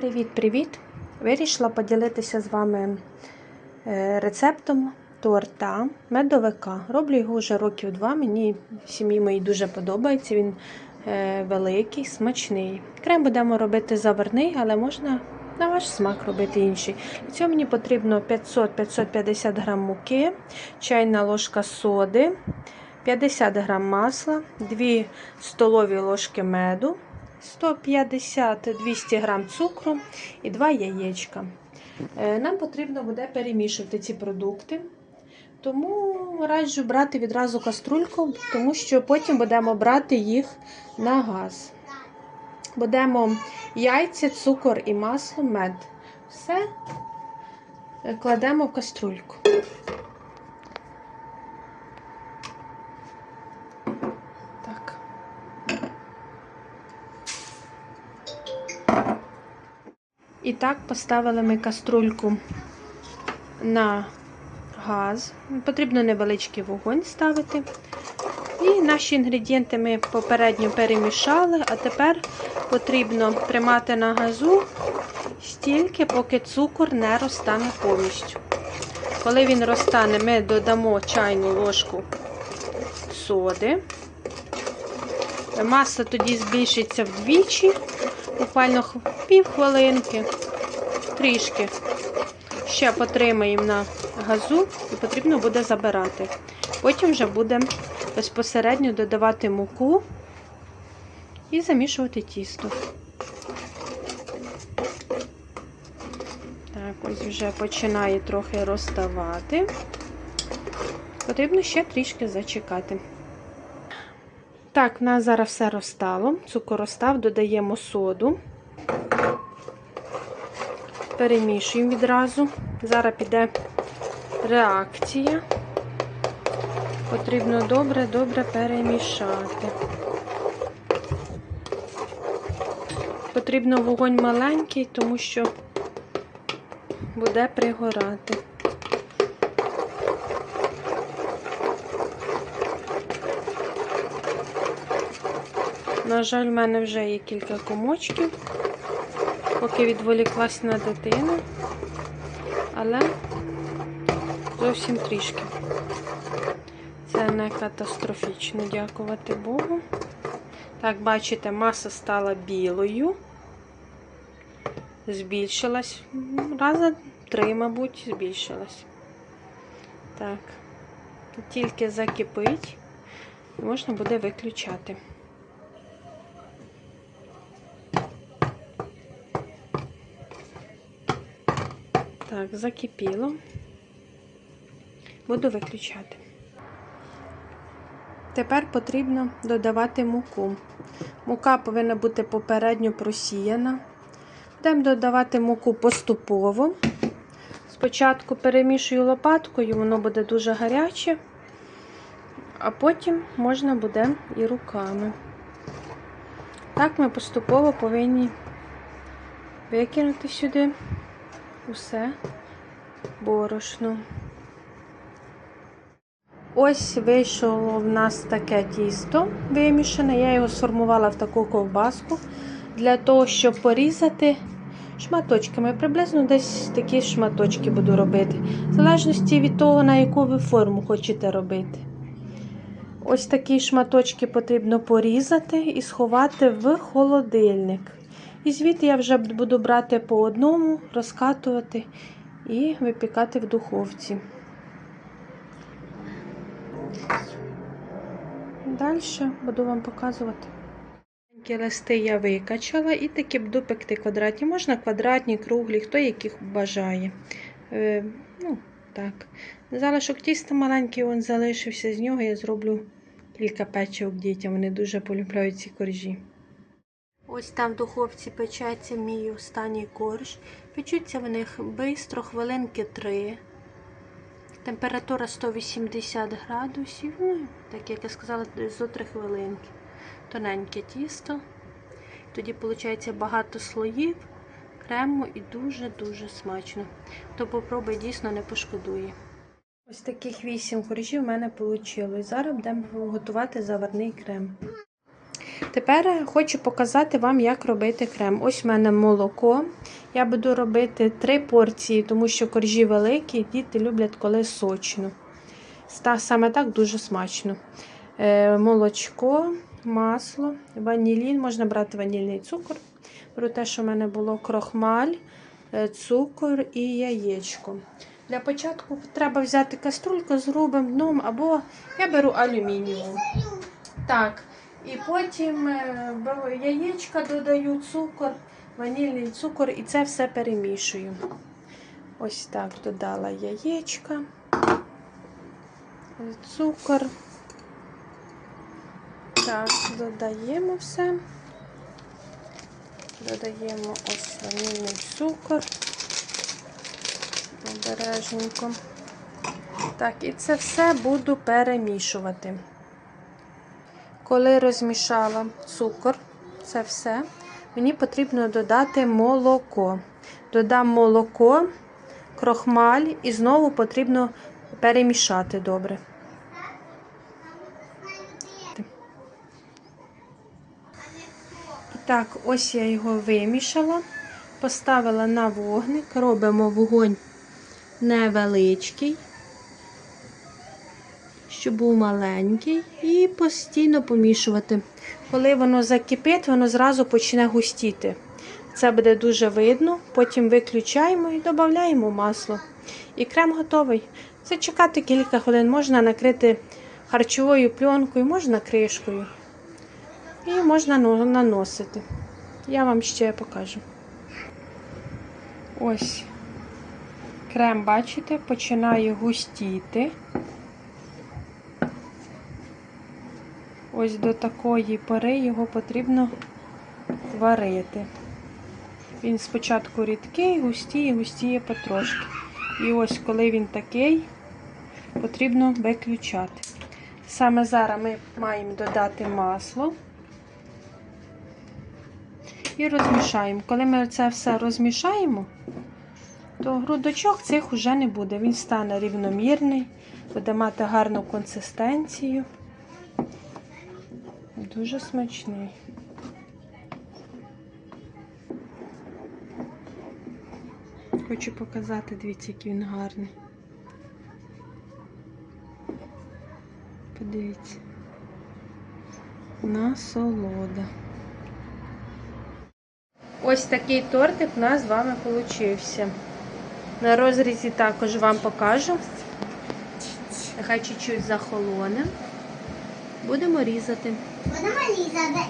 Привіт-привіт! Вирішила поділитися з вами е, рецептом торта медовика. Роблю його вже років два. Мені в сім'ї моїй дуже подобається. Він е, великий, смачний. Крем будемо робити заварний, але можна на ваш смак робити інший. Для цього мені потрібно 500-550 г муки, чайна ложка соди, 50 г масла, 2 столові ложки меду. 150-200 г цукру і 2 яєчка. Е, Нам потрібно буде перемішувати ці продукти. Тому раджу брати відразу каструльку, тому що потім будемо брати їх на газ. Будемо яйця, цукор і масло, мед. Все кладемо в каструльку. І так поставили ми каструльку на газ. Потрібно невеличкий вогонь ставити. І наші інгредієнти ми попередньо перемішали, а тепер потрібно тримати на газу стільки, поки цукор не розтане повністю. Коли він розтане, ми додамо чайну ложку соди. Маса тоді збільшиться вдвічі, буквально пів хвилинки, трішки. Ще потримаємо на газу і потрібно буде забирати. Потім вже буде безпосередньо додавати муку і замішувати тісто. Так, ось вже починає трохи розставати. Потрібно ще трішки зачекати. Так, в нас зараз все розстало. Цукор розстав, додаємо соду. Перемішуємо відразу. Зараз піде реакція. Потрібно добре-добре перемішати. Потрібно вогонь маленький, тому що буде пригорати. На жаль, в мене вже є кілька комочків, поки відволіклась на дитину, але зовсім трішки. Це не катастрофічно, дякувати Богу. Так, бачите, маса стала білою, збільшилась. Рази три, мабуть, збільшилась. Так, тільки закипить, можна буде виключати. Так, закипіло. Буду виключати. Тепер потрібно додавати муку. Мука повинна бути попередньо просіяна. Будемо додавати муку поступово. Спочатку перемішую лопаткою, воно буде дуже гаряче, а потім можна буде і руками. Так ми поступово повинні викинути сюди усе борошно. Ось вийшло в нас таке тісто вимішане. Я його сформувала в таку ковбаску для того, щоб порізати шматочками. Приблизно десь такі шматочки буду робити. В залежності від того, на яку ви форму хочете робити. Ось такі шматочки потрібно порізати і сховати в холодильник. І звідти я вже буду брати по одному, розкатувати і випікати в духовці. Далі буду вам показувати. Листи я викачала і такі буду пекти квадратні. Можна квадратні, круглі, хто яких бажає. Е, ну, так. Залишок тіста маленький він залишився, з нього я зроблю кілька печивок дітям. Вони дуже полюбляють ці коржі. Ось там в духовці печеться мій останній корж. Печуться в них швидко, хвилинки 3. Температура 180 градусів. Ну, так як я сказала, зо 3 хвилинки. Тоненьке тісто. Тоді, виходить, багато слоїв, крему і дуже-дуже смачно. Хто попробує, дійсно не пошкодує. Ось таких 8 коржів в мене вийшло. Зараз будемо готувати заварний крем. Тепер хочу показати вам, як робити крем. Ось в мене молоко. Я буду робити три порції, тому що коржі великі, діти люблять коли сочно. Саме так дуже смачно. Е, молочко, масло, ванілін, можна брати ванільний цукор. Беру те, що в мене було крохмаль, е, цукор і яєчко. Для початку треба взяти каструльку з грубим дном, або я беру алюмінієву. Так, і потім е, яєчка, додаю цукор, ванільний цукор і це все перемішую. Ось так додала яєчка, цукор. Так, додаємо все. Додаємо ось ванільний цукор. Обережненько. Так, і це все буду перемішувати. Коли розмішала цукор, це все, мені потрібно додати молоко. Додам молоко, крохмаль і знову потрібно перемішати добре. І так, ось я його вимішала, поставила на вогник, робимо вогонь невеличкий, щоб був маленький, і постійно помішувати. Коли воно закипить, воно зразу почне густіти. Це буде дуже видно. Потім виключаємо і додаємо масло. І крем готовий. Це чекати кілька хвилин. Можна накрити харчовою пленкою, можна кришкою. І можна наносити. Я вам ще покажу. Ось крем, бачите, починає густіти. Ось до такої пори його потрібно варити. Він спочатку рідкий, густіє, густіє потрошки. І ось коли він такий, потрібно виключати. Саме зараз ми маємо додати масло і розмішаємо. Коли ми це все розмішаємо, то грудочок цих вже не буде. Він стане рівномірний, буде мати гарну консистенцію. Дуже смачний. Хочу показати, дивіться, який він гарний. Подивіться. Насолода. Ось такий тортик у нас з вами получився. На розрізі також вам покажу. Нехай чуть-чуть захолоне. Будемо різати. Будемо різати.